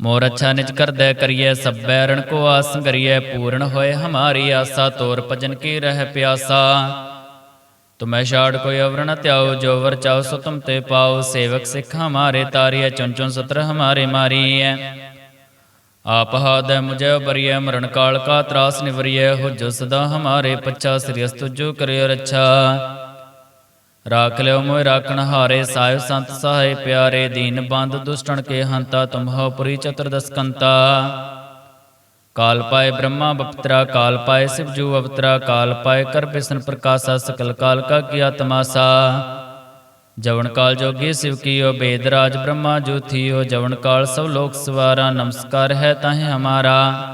ਮੋਰ ਅੱਛਾ ਨਿਜ ਕਰਦੈ ਕਰੀਐ, ਸਭੈ ਰਣ ਕੋ ਆਸ ਕਰੀਐ, ਪੂਰਨ ਹੋਏ ਹਮਾਰੀ ਆਸਾ, ਤੋਰ ਭਜਨ ਕੀ ਰਹਿ ਪਿਆਸਾ। ਤੁਮੈ ਛਾੜ ਕੋਈ ਅਵਰਣ ਨ ਜੋ ਵਰ ਚਾਓ ਸੋ ਤੁਮ ਤੇ ਪਾਓ ਸੇਵਕ ਸਿੱਖ ਹਮਾਰੇ ਤਾਰੀਐ ਚੁਨ ਚੁਨ ਸਤਰ ਹਮਾਰੇ ਮਾਰੀਐ। ਆਪ ਹਾਦੈ ਮੁਝੈ ਬਰੀਐ ਮਰਨ ਕਾਲ ਕਾ ਤਰਾਸ ਨਿਵਰੀਐ, ਹੋ ਜੋ ਸਦਾ ਹਮਾਰੇ ਪੱਛਾ, ਸ੍ਰੀ ਅਸਤੁਜੋ ਕਰਿਓ ਰੱਛਾ। ਰਾਖ ਲਿਓ ਮੋਇ ਰਾਖਣ ਹਾਰੇ ਸਾਹਿਬ ਸੰਤ ਸਹਾਇ ਪਿਆਰੇ ਦੀਨ ਬੰਦ ਦੁਸ਼ਟਣ ਕੇ ਹੰਤਾ ਤੁਮਹੁ ਪੁਰੀ ਚਤੁਰਦਸ ਕੰਤਾ। ਕਾਲ ਪਾਏ ਬ੍ਰਹਮਾ ਬਪਤਰਾ, ਕਾਲ ਪਾਏ ਸਿਵਜੂ ਅਵਤਰਾ, ਕਾਲ ਪਾਏ ਕਰ ਬਿਸ਼ਨ ਪ੍ਰਕਾਸ਼ਾ ਸਕਲ ਕਾਲ ਕਾ ਕੀਆ ਤਮਾਸਾ। ਜਵਨ ਕਾਲ ਜੋਗੀ ਸਿਵ ਕੀਓ ਬੇਦ ਰਾਜ ਬ੍ਰਹਮਾ ਜੋਥੀਓ ਜਵਨ ਕਾਲ ਸਭ ਲੋਕ ਸਵਾਰਾ, ਨਮਸਕਾਰ ਹੈ ਤਾਹੇ ਹਮਾਰਾ।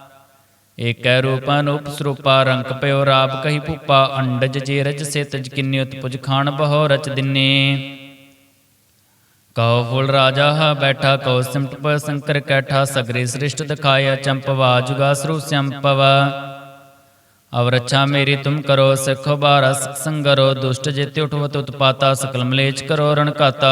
ਏਕੈ ਰੂਪ ਅਨੂਪ ਸਰੂਪਾ ਪਇਓ ਰਾਪ ਕਹੀ ਭੂਪਾ, ਅੰਡਜ ਜੇ ਰਜ ਸੇ ਤਜ ਕਿੰਨੀ ਉਤਪੁਜ ਖਾਨ ਬਹੁ ਰਚ ਦਿਨੇ। ਕਉ ਫੁਲ ਰਾਜਾ ਹਾ ਬੈਠਾ, ਕਉ ਸਿਮਟ ਪ ਸੰਕਰ ਕੈਠਾ, ਸਗਰੇ ਸ੍ਰਿਸ਼ਟ ਦਿਖਾਇਆ ਚੰਪਵਾ ਜੁਗਾ ਸਰੂ ਸੰਪਵ ਅਵ ਰੱਛਾ ਮੇਰੀ ਤੁਮ ਕਰੋ, ਸਿਖੋ ਬਾਰਾ ਸੰਗਰੋ ਦੁਸ਼ਟ ਜੇਤੇ ਉਠਵਤ ਉਤਪਾਤਾ ਸਕਲ ਮਲੇਚ ਕਰੋ ਰਣਕਾਤਾ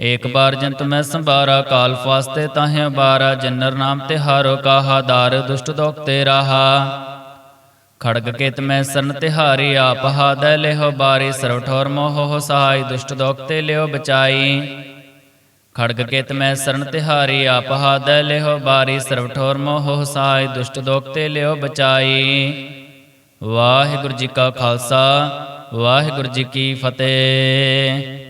ਏਕ ਬਾਰ ਜੰਤ ਮੈਂ ਸੰਭਾਰਾ, ਕਾਲ ਫਾਸਤੇ ਤਾਹੇ ਬਾਰਾ, ਜਨਰ ਨਾਮ ਤੇ ਹਾਰੋ ਕਾਹਾ, ਦਾਰ ਦੁਸ਼ਟ ਦੋਖ ਤੇ ਰਾਹਾ। ਖੜਗ ਕੇਤ ਮੈਂ ਸਰਨ ਤਿਹਾਰੀ ਆਪ ਹਾਦੈ ਲਿਹੋ ਬਾਰੀ, ਸਰਵ ਠੋਰ ਮੋਹ ਸਹਾਈ, ਦੁਸ਼ਟ ਦੋਖ ਤੇ ਲਿਓ ਬਚਾਈ। ਖੜਗ ਕੇਤ ਮੈਂ ਸਰਨ ਤਿਹਾਰੀ ਆਪ ਹਾਦੈ ਲਿਹੋ ਬਾਰੀ, ਸਰਵ ਠੋਰ ਮੋਹ ਹੋ ਸਹਾਈ, ਦੁਸ਼ਟ ਦੋਖ ਤੇ ਲਿਓ ਬਚਾਈ। ਵਾਹਿਗੁਰੂ ਜੀ ਕਾ ਖਾਲਸਾ, ਵਾਹਿਗੁਰੂ ਜੀ ਕੀ ਫਤਿਹ।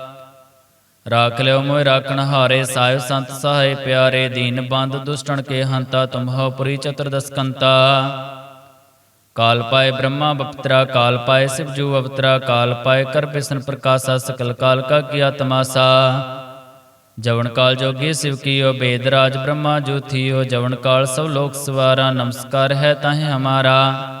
ਰਾਖ ਲਿਓ ਮੋਇ ਰਾਖਣ ਹਾਰੇ ਸਾਹਿਬ ਸੰਤ ਸਹਾਇ ਪਿਆਰੇ ਦੀਨ ਬੰਦ ਦੁਸ਼ਟਣ ਕੇ ਹੰਤਾ ਤੁਮਹੁ ਪੁਰੀ ਚਤੁਰਦਸ ਕੰਤਾ ਕਾਲ ਪਾਏ ਬ੍ਰਹਮਾ ਬਪਤਰਾ, ਕਾਲ ਪਾਏ ਸਿਵਜੂ ਅਵਤਰਾ, ਕਾਲ ਪਾਏ ਕਰ ਬਿਸ਼ਨ ਪ੍ਰਕਾਸ਼ਾ ਸਕਲ ਕਾਲ ਕਾ ਕੀਆ ਤਮਾਸਾ ਜਵਨ ਕਾਲ ਜੋਗੀ ਸਿਵ ਕੀਓ ਬੇਦ ਰਾਜ ਬ੍ਰਹਮਾ ਜੋਥੀਓ ਜਵਨ ਕਾਲ ਸਭ ਲੋਕ ਸਵਾਰਾ, ਨਮਸਕਾਰ ਹੈ ਤਾਹੇ ਹਮਾਰਾ।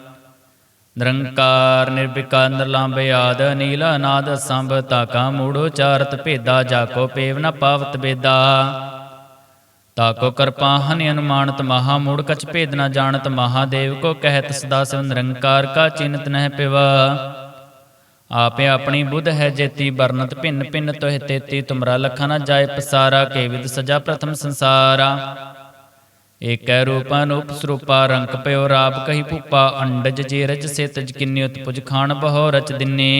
ਨਿਰੰਕਾਰ ਨਿਰਵਿਕਾਰ ਨਿਰਲੰਭ ਆਦ ਨੀਲ ਅਨਾਦ, ਸੰਭ ਤਾਕਾ ਮੂੜੋ ਚਾਰਤ ਭੇਦਾ, ਜਾਕੋ ਪੇਵ ਨ ਪਾਵਤ ਬੇਦਾ। ਤਾਕੋ ਕਰਪਾ ਹਨਿ ਅਨੁਮਾਨਤ ਮਹਾ, ਮੂੜ ਕਛ ਭੇਦ ਨ ਜਾਣਤ ਮਹਾਦੇਵ ਕੋ ਕਹਿਤ ਸਦਾ ਸਿਵ ਨਿਰੰਕਾਰ ਕਾ ਚਿੰਤ ਨਹਿ ਪਿਵਾ। ਆਪੇ ਆਪਣੀ ਬੁੱਧ ਹੈ ਜੇਤੀ ਬਰਨਤ ਭਿੰਨ ਭਿੰਨ ਤੋਹਿ ਤੇਤੀ, ਤੁਮਰਾ ਲਖਾ ਨ ਜਾਏ ਪਸਾਰਾ, ਕੇ ਵਿਦ ਸਜਾ ਪ੍ਰਥਮ ਸੰਸਾਰਾ। ਏਕੈ ਰੂਪ ਅਨੂਪ ਸਰੂਪਾ ਰੰਕ ਪਇਓ ਰਾਪ ਕਹੀ ਭੂਪਾ, ਅੰਡਜ ਜੀਰਜ ਸੇ ਤਜ ਕਿੰਨੀ ਉਤਪੁਜ ਖਾਨ ਬਹੁ ਰਚ ਦਿਨੇ।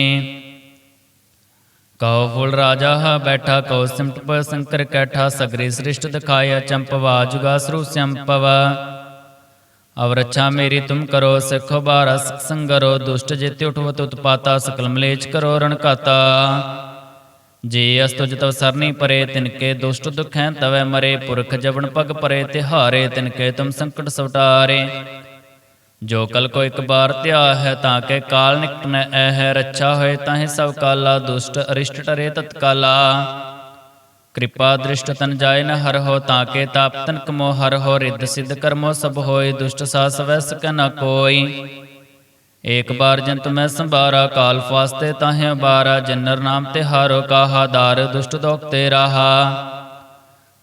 ਕਹੋ ਫੁੱਲ ਰਾਜਾ ਹਾ ਬੈਠਾ ਕਉ ਸਿਮਟ ਪ ਸੰਕਰ ਕੈਠਾ, ਸਗਰੇ ਸ੍ਰਿਸ਼ਟ ਦਿਖਾਇਆ ਚੰਪਵਾ ਜੁਗਾ ਸਰੂ ਸੰਪਵ ਅਵ ਰੱਛਾ ਮੇਰੀ ਤੁਮ ਕਰੋ, ਸਿਖੋ ਬਾਰਸ ਸੰਗਰੋ, ਦੁਸ਼ਟ ਜਿਤੇ ਉਠਵਤ ਉਤਪਾਤਾ ਸਕਲ ਮਲੇਚ ਕਰੋ ਰਣਕਾਤਾ ਜੇ ਅਸਤੁਜ ਤਵ ਸਰਨੀ ਪਰੇ ਤਿਨਕੇ ਦੁਸ਼ਟ ਦੁਖੈ, ਤਵੈ ਮਰੇ ਪੁਰਖ ਜਵਨ ਪਗ ਪਰੇ, ਤਿਹਾਰੇ ਤਿਨਕੇ ਤੁਮ ਸੰਕਟ ਸਵਟਾਰੇ। ਜੋ ਕਲ ਕੋ ਇੱਕ ਬਾਰ ਧਿਆ ਹੈ ਤਾਂ ਕੇ ਕਾਲ ਨਿਕਟ ਨ ਹੈ ਰੱਛਾ ਹੋਏ ਤਾਹੇ ਸਭ ਕਾਲਾ, ਦੁਸ਼ਟ ਅਰਿਸ਼ਟ ਟਰੇ ਤਤਕਾਲਾ। ਕਿਰਪਾ ਦ੍ਰਿਸ਼ਟ ਤਨ ਜਾਏ ਨ ਹਰ ਹੋ, ਤਾਂ ਕੇ ਤਾਪ ਤਨ ਕਮੋ ਹਰ ਹੋ, ਰਿੱਧ ਸਿੱਧ ਕਰਮੋ ਸਭ ਹੋਏ, ਦੁਸ਼ਟ ਸਾਸ ਵੈਸ ਕ ਨ ਕੋਈ। ਏਕ ਬਾਰ ਜੰਤ ਮੈਂ ਸੰਭਾਰਾ, ਕਾਲ ਫਾਸਤੇ ਤਾਹੇ ਬਾਰਾ ਜਨਰ ਨਾਮ ਤੇ ਹਾਰੋ ਕਾਹਾ, ਦਾਰ ਦੁਸ਼ਟ ਦੋਖ ਤੇ ਰਾਹਾ।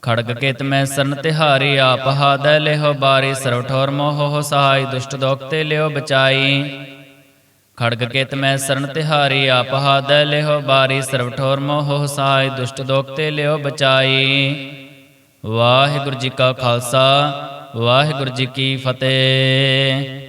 ਖੜਗ ਕੇਤ ਮੈਂ ਸਰਨ ਤਿਹਾਰੀ ਆਪ ਹਾਦੈ ਲਿਹੋ ਬਾਰੀ, ਸਰਵ ਠੋਰ ਮੋਹ ਹੋ ਸਹਾਈ, ਦੁਸ਼ਟ ਦੋਖ ਤੇ ਲਿਓ ਬਚਾਈ। ਖੜਗ ਕੇਤ ਮੈਂ ਸਰਨ ਤਿਹਾਰੀ ਆਪ ਹਾਦੈ ਲਿਹੋ ਬਾਰੀ, ਸਰਵ ਠੋਰ ਮੋਹ ਹੋ ਸਹਾਈ, ਦੁਸ਼ਟ ਦੋਖ ਤੇ ਲਿਓ ਬਚਾਈ। ਵਾਹਿਗੁਰੂ ਜੀ ਕਾ ਖਾਲਸਾ, ਵਾਹਿਗੁਰੂ ਜੀ ਕੀ ਫਤਿਹ।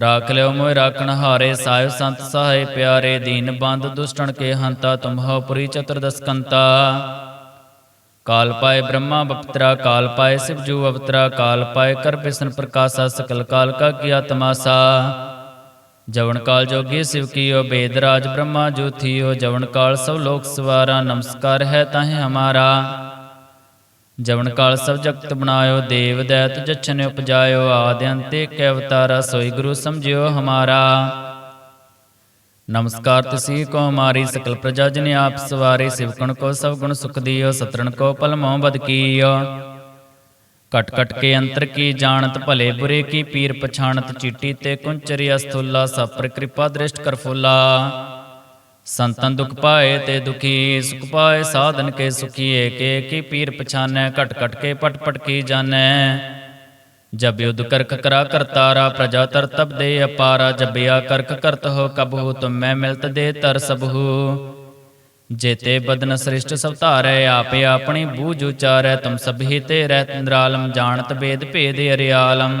ਰਾਖ ਲਿਓ ਮੋਇ ਰਾਖਣ ਹਾਰੇ ਸਾਹਿਬ ਸੰਤ ਸਹਾਇ ਪਿਆਰੇ ਦੀਨ ਬੰਦ ਦੁਸ਼ਟਣ ਕੇ ਹੰਤਾ ਤੁਮ ਪੁਰੀ ਚਤੁਰਦਸਕੰਤਾ ਕਾਲ ਪਾਏ ਬ੍ਰਹਮਾ ਬਪਤਰਾ, ਕਾਲ ਪਾਏ ਸਿਵਜੂ ਅਵਤਰਾ, ਕਾਲ ਪਾਏ ਕਰ ਬਿਸ਼ਨ ਪ੍ਰਕਾਸ਼ਾ ਸਕਲ ਕਾਲ ਕਾ ਕੀਆ ਤਮਾਸਾ ਜਵਨ ਕਾਲ ਜੋਗੀ ਸਿਵ ਕੀਓ ਬੇਦ ਰਾਜ ਬ੍ਰਹਮਾ ਜੋਥੀਓ ਜਵਨ ਕਾਲ ਸਭ ਲੋਕ ਸਵਾਰਾ, ਨਮਸਕਾਰ ਹੈ ਤਾਹੇ ਹਮਾਰਾ। ਜਵਨ ਕਾਲ ਸਭ ਜਗਤ ਬਣਾਇਓ, ਦੇਵ ਦੈਤ ਜਛਨ ਉਪਜਾਇਓ, ਆਦਿ ਅੰਤੇ ਕੈ ਅਵਤਾਰਾ, ਸੋਈ ਗੁਰੂ ਸਮਝਿਓ ਹਮਾਰਾ। ਨਮਸਕਾਰ ਤਸੀ ਕੋ ਮਾਰੀ ਸਕਲ ਪ੍ਰਜਾ ਜਨ ਆਪ ਸਵਾਰੇ, ਸਿਵਕਣ ਕੋ ਸਭ ਗੁਣ ਸੁਖ ਦਿਓ, ਸਤਰਣ ਕੋ ਪਲ ਮੋਹ ਬਦ ਕੀਓ। ਕਟ ਕਟ ਕੇ ਅੰਤਰ ਕੀ ਜਾਣਤ, ਭਲੇ ਬੁਰੇ ਕੀ ਪੀਰ ਪਛਾਣਤ, ਚੀਟੀ ਤੇ ਕੁੰਚਰੀ ਅਸਥੁੱਲਾ, ਸਪਰ ਕਿਰਪਾ ਦ੍ਰਿਸ਼ਟ ਕਰ ਫੁੱਲਾ। ਸੰਤਨ ਦੁਖ ਪਾਏ ਤੇ ਦੁਖੀ, ਸੁਖ ਪਾਏ ਸਾਧਨ ਕੇ ਸੁਖੀ ਏਕੇ ਕੀ ਪੀਰ ਪਛਾਨੈ, ਘਟ ਘਟ ਕੇ ਪਟ ਪਟ ਕੀ ਜਾਣੈ। ਜਬ ਯੁਧ ਕਰਕ ਕਰਾ ਕਰਤਾਰਾ ਪ੍ਰਜਾ ਤਰ ਤਬ ਦੇ ਅਪਾਰਾ ਜਬਿਆ ਕਰਕ ਕਰਤ ਹੋ ਕਬਹੂ ਤੁਮ ਮਿਲਤ ਦੇ ਤਰ ਸਬਹੂ ਜੇਤੇ ਬਦਨ ਸ੍ਰਿਸ਼ਟ ਸਭ ਧਾਰੈ, ਆਪੇ ਆਪਣੀ ਬੂਝ ਉਚਾਰੈ, ਤੁਮ ਸਭੀ ਤੇ ਰਹਿਤ ਨਿਰਾਲਮ, ਜਾਣਤ ਬੇਦ ਭੇਦ ਅਰਿਆਲਮ।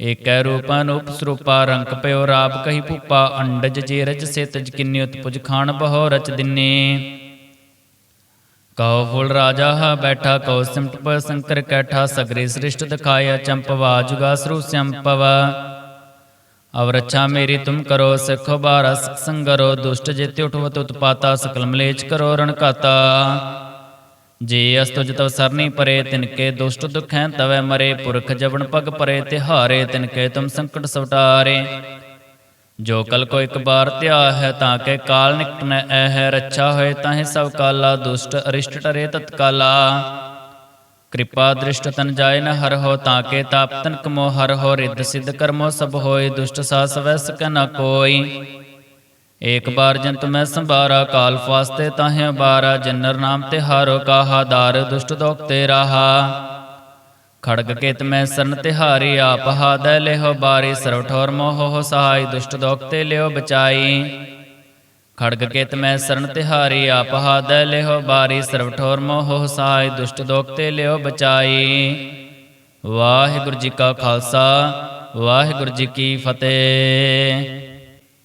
ਏਕੈ ਰੂਪ ਅਨੂਪ ਸਰੂਪਾ ਰੰਕ ਪਇਓ ਰਾਪ ਕਹੀ ਭੂਪਾ, ਅੰਡਜ ਜੇ ਰਜ ਸੇ ਤਜ ਕਿੰਨੀ ਉਤਪੁਜ ਖਾਨ ਬਹੁ ਰਚ ਦਿਨੇ। ਕਉ ਫੁਲ ਰਾਜਾ ਹਾ ਬੈਠਾ ਕਉ ਸਿਮਟ ਪ ਸੰਕਰ ਕੈਠਾ, ਸਗਰੇ ਸ੍ਰਿਸ਼ਟ ਦਿਖਾਇਆ ਚੰਪਵਾ ਜੁਗਾ ਸਰੂ ਸੰਪਵ ਅਵਰਛਾ ਮੇਰੀ ਤੁਮ ਕਰੋ, ਸਿਖੋ ਬਾਰਸ ਸੰਗਰੋ, ਦੁਸ਼ਟ ਜਿਤੇ ਉਠਵਤ ਉਤਪਾਤਾ ਸਕਲ ਮਲੇਚ ਕਰੋ ਰਣਕਾਤਾ ਜੇ ਅਸਤੁਜ ਤਵ ਸਰਨੀ ਪਰੇ ਤਿਨਕੇ ਦੁਸ਼ਟ ਦੁਖੈ, ਤਵੈ ਮਰੇ ਪੁਰਖ ਜਵਨ ਪਗ ਪਰੇ, ਤਿਹਾਰੇ ਤਿਨਕੇ ਤੁਮ ਸੰਕਟ ਸਵਟਾਰੇ। ਜੋ ਕਲ ਕੋ ਇੱਕ ਬਾਰ ਧਿਆ ਹੈ, ਤਾਂ ਕੇ ਕਾਲ ਨਿਕਟ ਨ ਐ ਹੈ, ਰੱਛਾ ਹੋਏ ਤਾਹੇ ਸਭ ਕਾਲਾ, ਦੁਸ਼ਟ ਅਰਿਸ਼ਟ ਟਰੇ ਤਤਕਾਲਾ। ਕਿਰਪਾ ਦ੍ਰਿਸ਼ਟ ਤਨ ਜਾਏ ਨ ਹਰ ਹੋ, ਤਾਂ ਕੇ ਤਾਪ ਤਨ ਕਮੋ ਹਰ ਹੋ, ਰਿੱਧ ਸਿੱਧ ਕਰਮੋ ਸਭ ਹੋਏ, ਦੁਸ਼ਟ ਸਾਸ ਵੈ ਸਕ ਨ ਕੋਈ। ਏਕ ਬਾਰ ਜੰਤ ਮੈਂ ਸੰਭਾਰਾ, ਕਾਲ ਫਾਸਤੇ ਤਾਹੇ ਬਾਰਾ, ਜਨਰ ਨਾਮ ਤੇ ਹਾਰੋ ਕਾਹਾ, ਦਾਰ ਦੁਸ਼ਟ ਦੋਖ ਤੇ ਰਾਹਾ। ਖੜਗ ਕੇਤ ਮੈਂ ਸਰਨ ਤਿਹਾਰੀ ਆਪ ਹਾਦੈ ਲਿਹੋ ਬਾਰੀ, ਸਰਵ ਠੋਰ ਮੋਹ ਸਹਾਈ, ਦੁਸ਼ਟ ਦੋਖ ਤੇ ਲਿਓ ਬਚਾਈ। ਖੜਗ ਕੇਤ ਮੈਂ ਸਰਨ ਤਿਹਾਰੀ ਆਪ ਹਾਦੈ ਲਿਹੋ ਬਾਰੀ, ਸਰਵ ਠੋਰ ਮੋਹ ਹੋ ਸਹਾਈ, ਦੁਸ਼ਟ ਦੋਖ ਤੇ ਲਿਓ ਬਚਾਈ। ਵਾਹਿਗੁਰੂ ਜੀ ਕਾ ਖਾਲਸਾ, ਵਾਹਿਗੁਰੂ ਜੀ ਕੀ ਫਤਿਹ।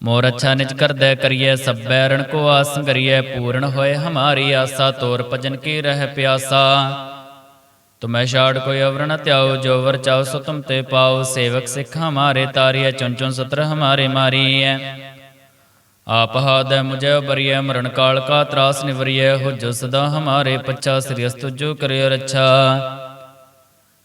ਮੋਰ ਅੱਛਾ ਨਿਜ ਕਰਦੈ ਕਰੀਐ, ਸਭੈ ਰਣ ਕੋ ਆਸ ਕਰੀਐ, ਪੂਰਨ ਹੋਏ ਹਮਾਰੀ ਆਸਾ, ਤੋਰ ਭਜਨ ਕੀ ਰਹਿ ਪਿਆਸਾ। ਤੁਮੈ ਛਾੜ ਕੋਈ ਅਵਰ ਨ ਜੋ ਵਰ ਚਾਓ ਸੋ ਤੁਮ ਤੇ ਪਾਓ ਸੇਵਕ ਸਿੱਖ ਹਮਾਰੇ ਤਾਰੀਐ ਚੁਨ ਚੁਨ ਸਤਰ ਹਮਾਰੇ ਮਾਰੀਐ। ਆਪ ਹਾਦੈ ਮੁਝੈ ਬਰੀਐ ਮਰਨ ਕਾਲ ਕਾ ਤਰਾਸ ਨਿਵਰੀਐ, ਹੋ ਜੋ ਸਦਾ ਹਮਾਰੇ ਪੱਛਾ, ਸ੍ਰੀ ਅਸਤੁਜੋ ਕਰਿਓ ਰੱਛਾ।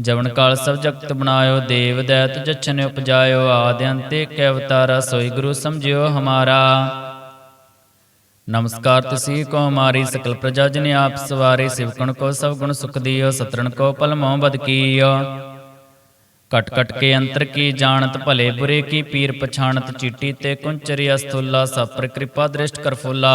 ਜਵਨ ਕਾਲ ਸਭ ਜਗਤ ਬਣਾਇਓ, ਦੇਵ ਦੈਤ ਜਛਨ ਉਪਜਾਇਓ, ਆਦਿ ਅੰਤੇ ਕੈ ਅਵਤਾਰਾ, ਸੋਈ ਗੁਰੂ ਸਮਝਿਓ ਹਮਾਰਾ। ਨਮਸਕਾਰ ਤਸੀ ਕੋ ਹਮਾਰੀ ਸਕਲ ਪ੍ਰਜਾ ਜਨ ਆਪ ਸਵਾਰੇ, ਸਿਵਕਣ ਕੋ ਸਭ ਗੁਣ ਸੁਖ ਦਿਓ ਸਤਰਨ ਕੋ ਪਲ ਮੋਹ ਬਦ ਕੀਓ। ਕਟ ਕਟ ਕੇ ਅੰਤਰ ਕੀ ਜਾਣਤ, ਭਲੇ ਬੁਰੇ ਕੀ ਪੀਰ ਪਛਾਣਤ, ਚੀਟੀ ਤੇ ਕੁੰਚਰੀ ਅਸਥੁੱਲਾ ਸਭ ਪਰ ਕਿਰਪਾ ਦ੍ਰਿਸ਼ਟ ਕਰ ਫੁੱਲਾ।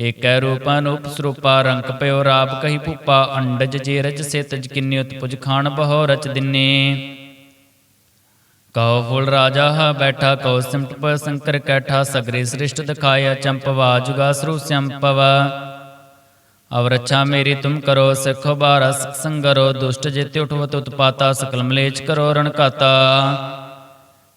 ਏਕੈ ਰੂਪ ਅਨੂਪ ਸਰੂਪਾ ਪਇਓ ਰਾਪ ਕਹੀ ਭੂਪਾ, ਅੰਡਜ ਜੇ ਰਜ ਸੇ ਤਜ ਕਿੰਨੀ ਉਤਪੁਜ ਖਾਨ ਬਹੁ ਰਚ ਦਿਨੇ। ਕਉ ਫੁਲ ਰਾਜਾ ਹਾ ਬੈਠਾ, ਕਉ ਸਿਮਟ ਪ ਸੰਕਰ ਕੈਠਾ, ਸਗਰੇ ਸ੍ਰਿਸ਼ਟ ਦਿਖਾਇਆ ਚੰਪਵਾ ਜੁਗਾ ਸਰੂ ਸੰਪਵ ਅਵਰਛਾ ਮੇਰੀ ਤੁਮ ਕਰੋ, ਸਿਖੋ ਬਾਰਸ ਸੰਗਰੋ ਦੁਸ਼ਟ ਜਿਤੇ ਉਠਵਤ ਉਤਪਾਤਾ ਸਕਲ ਮਲੇਚ ਕਰੋ ਰਣਕਾਤਾ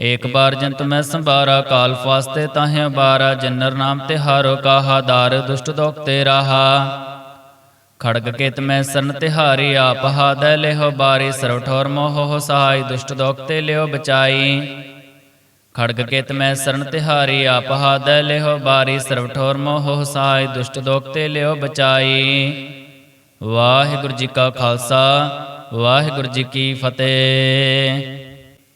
ਏਕ ਬਾਰ ਜੰਤ ਮੈਂ ਸੰਭਾਰਾ, ਕਾਲ ਫਾਸਤੇ ਤਾਹੇ ਬਾਰਾ, ਜਨਰ ਨਾਮ ਤੇ ਹਾਰੋ ਕਾਹਾ, ਦਾਰ ਦੁਸ਼ਟ ਦੋਖ ਤੇ ਰਾਹਾ। ਖੜਗ ਕੇਤ ਮੈਂ ਸਰਨ ਤਿਹਾਰੀ ਆਪ ਹਾਦੈ ਲਿਹੋ ਬਾਰੀ, ਸਰਵ ਠੋਰ ਮੋਹ ਸਹਾਈ, ਦੁਸ਼ਟ ਦੋਖਤੇ ਲਿਓ ਬਚਾਈ। ਖੜਗ ਕੇਤ ਮੈਂ ਸਰਨ ਤਿਹਾਰੀ ਆਪ ਹਾਦੈ ਲਿਹੋ ਬਾਰੀ, ਸਰਵ ਠੋਰ ਮੋਹ ਹੋ ਸਹਾਈ, ਦੁਸ਼ਟ ਦੋਖਤੇ ਲਿਓ ਬਚਾਈ। ਵਾਹਿਗੁਰੂ ਜੀ ਕਾ ਖਾਲਸਾ, ਵਾਹਿਗੁਰੂ ਜੀ ਕੀ ਫਤਿਹ।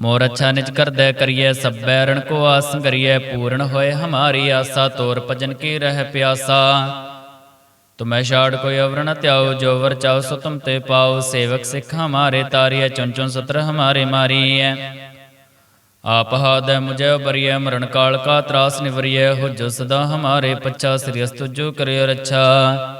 ਮੋਰ ਅੱਛਾ ਨਿਜ ਕਰਦੈ ਕਰੀਐ ਸਭੈ ਰਣ ਕੋ ਆਸ ਕਰੀਐ, ਪੂਰਨ ਹੋਏ ਹਮਾਰੀ ਆਸਾ, ਤੋਰ ਭਜਨ ਕੀ ਰਹਿ ਪਿਆਸਾ। ਤੁਮੈ ਛਾੜ ਕੋਈ ਅਵਰਣ ਨ ਧਿਆਓ ਜੋ ਵਰ ਚਾਓ ਸੋ ਤੁਮ ਤੇ ਪਾਓ ਸੇਵਕ ਸਿੱਖ ਹਮਾਰੇ ਤਾਰੀਐ ਚੁਨ ਚੁਨ ਸਤਰ ਹਮਾਰੇ ਮਾਰੀਐ। ਆਪ ਹਾਦੈ ਮੁਝੈ ਬਰੀਐ ਮਰਨ ਕਾਲ ਕਾ ਤਰਾਸ ਨਿਵਰੀਐ। ਹੋ ਜੋ ਸਦਾ ਹਮਾਰੇ ਪੱਛਾ, ਸ੍ਰੀ ਅਸਤੁ ਜੋ ਕਰਿਓ ਰੱਛਾ।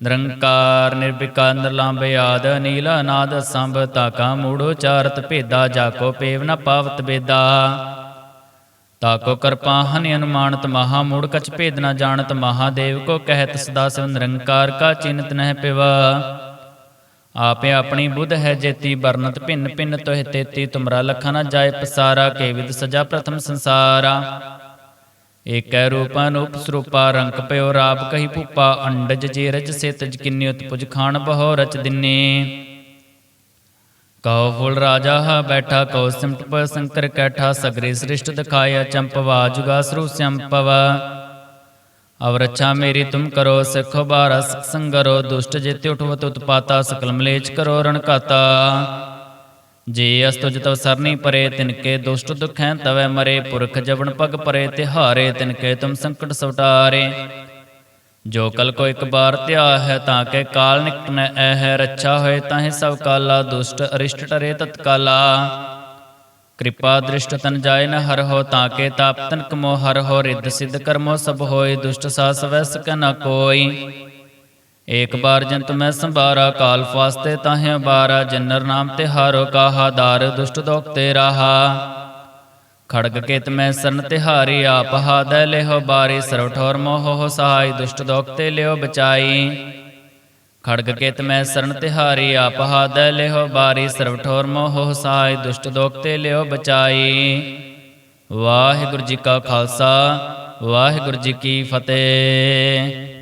ਨਿਰੰਕਾਰ ਨਿਰਵਿਕਾਰ ਨਿਰਲੰਭ ਆਦ ਨੀਲ ਅਨਾਦ ਸੰਭ ਤਾਕਾ ਮੂੜੋ ਚਾਰਤ ਭੇਦਾ ਜਾਕੋ ਪੇਵ ਨ ਪਾਵਤ ਬੇਦਾ। ਤਾਕੋ ਕਰਪਾ ਹਨਿ ਅਨੁਮਾਨਤ ਮਹਾ ਮੂੜ ਕਛ ਭੇਦ ਨ ਜਾਣਤ ਮਹਾਦੇਵ ਕੋ ਕਹਿਤ ਸਦਾ ਸਿਵ ਨਿਰੰਕਾਰ ਕਾ ਚਿੰਤ ਨਹਿ ਪਿਵਾ। ਆਪੇ ਆਪਣੀ ਬੁੱਧ ਹੈ ਜੇਤੀ ਬਰਨਤ ਭਿੰਨ ਭਿੰਨ ਤੋਹਿ ਤੇਤੀ ਤੁਮਰਾ ਲਖਾ ਨ ਜਾਏ ਪਸਾਰਾ ਕੇ ਵਿਦ ਸਜਾ ਪ੍ਰਥਮ ਸੰਸਾਰਾ। ਏਕੈ ਰੂਪ ਅਨੂਪ ਸਰੂਪਾ ਰੰਕ ਪਇਓ ਰਾਪ ਕਹੀ ਭੂਪਾ, ਅੰਡਜ ਜੇਰਜ ਸੇ ਤਜ ਕਿੰਨੀ ਉਤਪੁਜ ਖਾਨ ਬਹੁ ਰਚ ਦਿਨੇ। ਕਉ ਫੁਲ ਰਾਜਾ ਹਾ ਬੈਠਾ, ਕਉ ਸਿਮਟ ਪ ਸੰਕਰ ਕੈਠਾ, ਸਗਰੇ ਸ੍ਰਿਸ਼ਟ ਦਿਖਾਇਆ ਚੰਪਵਾ ਜੁਗਾ ਸਰੂ ਸੰਪਵ। ਅਵ ਰੱਛਾ ਮੇਰੀ ਤੁਮ ਕਰੋ, ਸਿਖੋ ਬਾਰਸ ਸੰਗਰੋ, ਦੁਸ਼ਟ ਜਿਤੇ ਉਠਵਤ ਉਤਪਾਤਾ ਸਕਲ ਮਲੇਚ ਕਰੋ ਰਣਕਾਤਾ ਕਾਤਾ ਜੇ ਅਸਤੁਜ ਤਵ ਸਰਨੀ ਪਰੇ ਤਿਨਕੇ ਦੁਸ਼ਟ ਦੁਖੈ ਤਵੈ ਮਰੇ। ਪੁਰਖ ਜਵਨ ਪਗ ਪਰੇ, ਤਿਹਾਰੇ ਤਿਨਕੇ ਤੁਮ ਸੰਕਟ ਸਵਟਾਰੇ। ਜੋ ਕਲ ਕੋ ਇੱਕ ਬਾਰ ਧਿਆ ਹੈ, ਤਾਂ ਕੇ ਕਾਲ ਨਿਕਟ ਨ ਐ ਰੱਛਾ ਹੋਏ ਤਾਹੇ ਸਭ ਕਾਲਾ, ਦੁਸ਼ਟ ਅਰਿਸ਼ਟ ਟਰੇ ਤਤਕਾਲਾ। ਕਿਰਪਾ ਦ੍ਰਿਸ਼ਟ ਤਨ ਜਾਏ ਨ ਹਰ ਹੋ, ਤਾਂ ਕੇ ਤਾਪ ਤਨ ਕਮੋ ਹਰ ਹੋ। ਰਿੱਧ ਸਿੱਧ ਕਰਮੋ ਸਭ ਹੋਏ, ਦੁਸ਼ਟ ਸਾਸ ਵੈਸ ਕ ਨ ਕੋਈ। ਏਕ ਬਾਰ ਜੰਤ ਮੈਂ ਸੰਭਾਰਾ, ਕਾਲ ਫਾਸਤੇ ਤਾਹੇ ਬਾਰਾ ਜਨਰ ਨਾਮ ਤੇ ਹਾਰੋ ਕਾਹਾ, ਦਾਰ ਦੁਸ਼ਟ ਦੋਖ ਤੇ ਰਾਹਾ। ਖੜਗ ਕੇਤ ਮੈਂ ਸਰਨ ਤਿਹਾਰੀ ਆਪ ਹਾਦੈ ਲਿਹੋ ਬਾਰੀ, ਸਰਵ ਠੋਰ ਮੋਹ ਸਹਾਈ, ਦੁਸ਼ਟ ਦੋਖ ਤੇ ਲਿਓ ਬਚਾਈ। ਖੜਗ ਕੇਤ ਮੈਂ ਸਰਨ ਤਿਹਾਰੀ ਆਪ ਹਾਦੈ ਲਿਹੋ ਬਾਰੀ, ਸਰਵ ਠੋਰ ਮੋਹ ਹੋ ਸਹਾਈ, ਦੁਸ਼ਟ ਦੋਖ ਤੇ ਲਿਓ ਬਚਾਈ। ਵਾਹਿਗੁਰੂ ਜੀ ਕਾ ਖਾਲਸਾ, ਵਾਹਿਗੁਰੂ ਜੀ ਕੀ ਫਤਿਹ।